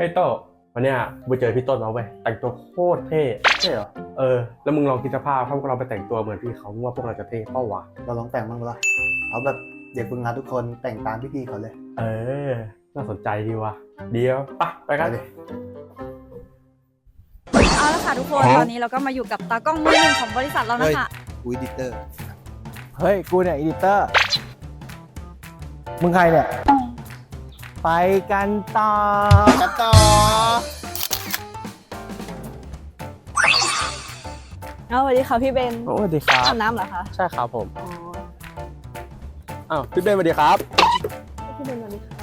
เฮ้ยโตวันเนี้ยไปเจอพี่ต้นมาเว้ยแต่งตัวโคตรเท่ใช่เหรอ เออ แล้วมึงลองคิดสภาพถ้าพวกเราไปแต่งตัวเหมือนพี่เขามึงว่าพวกเราจะเท่เป้าวะเราลองแต่งบ้างปะล่ะเอาแบบเด็กฝึกงานทุกคนแต่งตามพี่ๆเขาเลย เออ น่าสนใจดีวะเดี๋ยวไปไปไปกัน เลยเอาละค่ะทุกคนตอนนี้เราก็มาอยู่กับตากล้องมือหนึ่งของบริษัทเรานะคะอุ้ยดิเตอร์ เฮ้ย กูเนี่ยอีดิเตอร์ มึงใครเนี่ย ไปกันต่อกันต่อเอาสวัสดีค่ะพี่เบนโอ้สวัสดีครับอาบน้ำเหรอคะใช่ครับผมอ๋ออ้าวพี่เบนสวัสดีครับพี่เบนสวัสดีค่ะ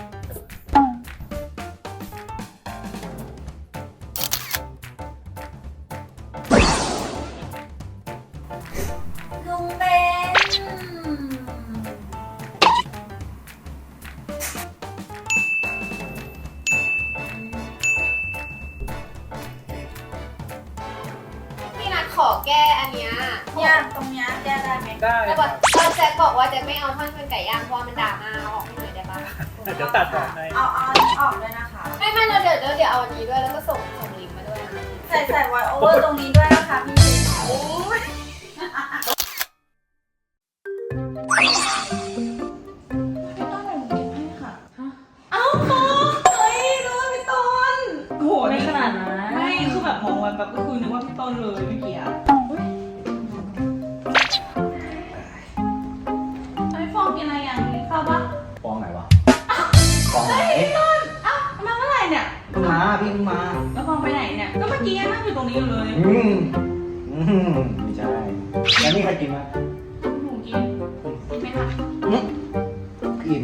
ขอแก้อันเนี้ยเนี่ยตรงเนี้ยแก้ได้ไหมได้แล้วบอกตอนแจ็คบอกว่าแจ็คไม่เอาท่อนเป็นไก่ย่างเพราะว่ามันด่ามาเอาออกให้หน่อยได้ปะเดี๋ยวตัดออกในเอาเอาอันนี้ออกด้วยนะคะ ไม่ไม่เราเดี๋ยวเดี๋ยวเดี๋ยวเอาอันนี้ด้วยแล้วก็ส่งส่งลิงก์มาด้วยนะใส่ใส่ไวโอเวอร์ตรงนี้ด้วย มองวันแบบก็คือนึกว่าพี่ต้นเลยเมื่อกี้อะอุ๊ยไอ้ฟองกินอะไรอย่างนี้ข้าวปะฟองไหนวะฟองไหนพี่ต้นเอ้ามาเมื่อไหร่เนี่ย เพิ่งมาพี่เพิ่งมาแล้วฟองไปไหนเนี่ย ก็เมื่อกี้ยังนั่งอยู่ตรงนี้อยู่เลยอืมอืมไม่ใช่แล้วนี่ใครกินไหมหนูกินกินไหมคะอืมอิ่ม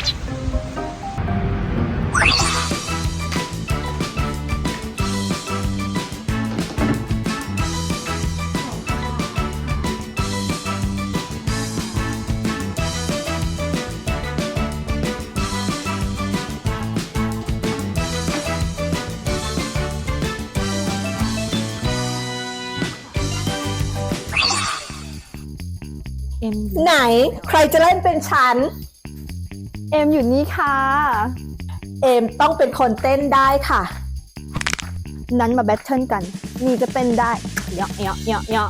เอ็มไหนใครจะเล่นเป็นฉัน เอ็มอยู่นี่ค่ะ เอมต้องเป็นคนเต้นได้ค่ะ นั้นมาแบทเทิลกันนี่ก็เต้นได้เยาะเยาะเยาะเยาะ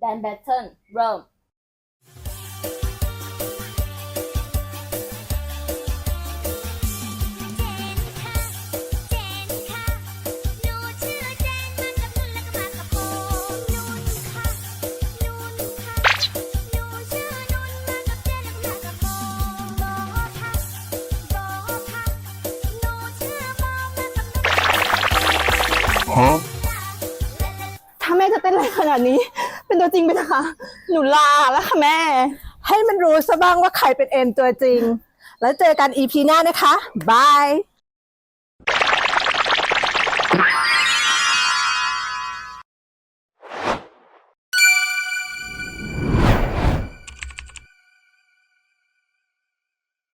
แดนแบทเทิลเริ่ม ถ้าแม่จะเต้นแรงขนาดนี้ เป็นตัวจริงไปนะคะ หนูลาแล้วค่ะแม่ ให้มันรู้ซะบ้างว่าใครเป็นเอมตัวจริง แล้วเจอกันอีพีหน้านะคะ บาย